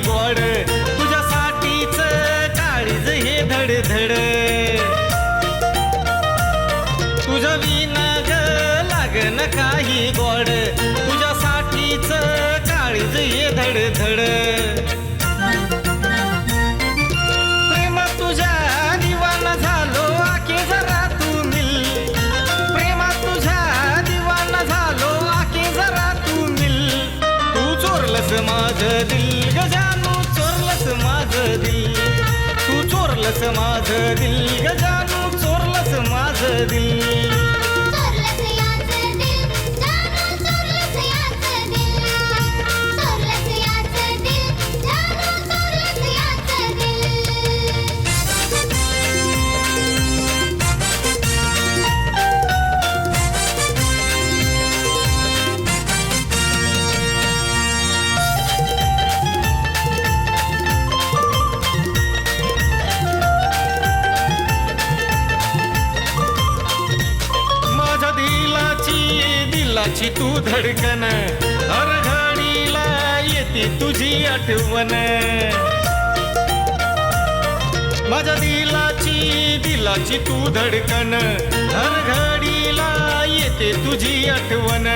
गोड. तुझ्यासाठीच काळीज हे धड धड तुझ्या विना ग लागन काही गोड. तुझ्यासाठीच काळीज हे धड चोरलंस माझं दिल गजानू चोरलस माझं दिल. तू चोरलस माझं दिल गजानू चोरलस माझं दिल. दिलाची दिलाची तू धडकन. हर घडीला येते तुझी आठवण. माझ्या दिलाची दिलाची तू धडकन. हर घडीला येते तुझी आठवण.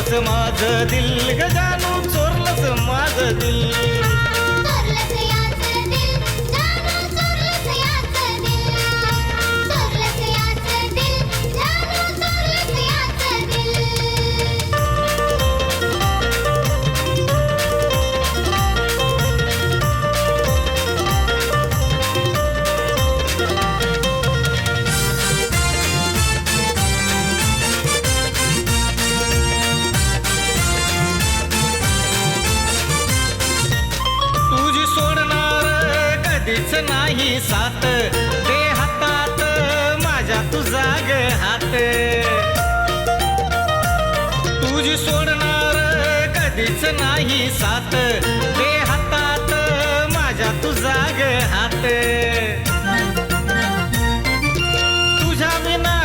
चोरलस माझ दिल गजानू चोरलस माझ दिल. वेळच नाही सात ते हातात माझ्या तुझा ग हात. तुझी सोडणार कधीच नाही सात ते हातात माझ्या तुझा ग हात. तुझ्या विना